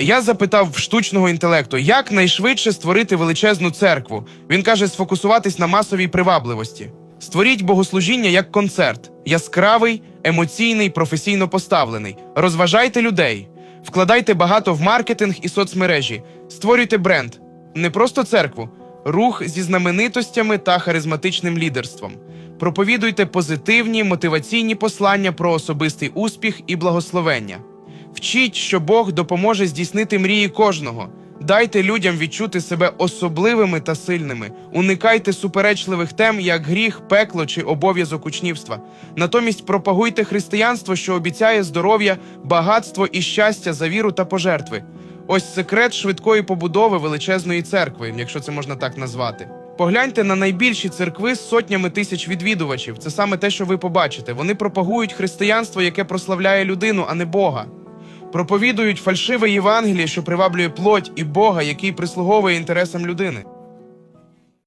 Я запитав штучного інтелекту, як найшвидше створити величезну церкву. Він каже, сфокусуватись на масовій привабливості. Створіть богослужіння як концерт, яскравий, емоційний, професійно поставлений. Розважайте людей, вкладайте багато в маркетинг і соцмережі, створюйте бренд, не просто церкву, рух зі знаменитостями та харизматичним лідерством. Проповідуйте позитивні мотиваційні послання про особистий успіх і благословення. Вчіть, що Бог допоможе здійснити мрії кожного. Дайте людям відчути себе особливими та сильними. Уникайте суперечливих тем, як гріх, пекло чи обов'язок учнівства. Натомість пропагуйте християнство, що обіцяє здоров'я, багатство і щастя за віру та пожертви. Ось секрет швидкої побудови величезної церкви, якщо це можна так назвати. Погляньте на найбільші церкви з сотнями тисяч відвідувачів. Це саме те, що ви побачите. Вони пропагують християнство, яке прославляє людину, а не Бога. Проповідують фальшиве Євангеліє, що приваблює плоть і Бога, який прислуговує інтересам людини.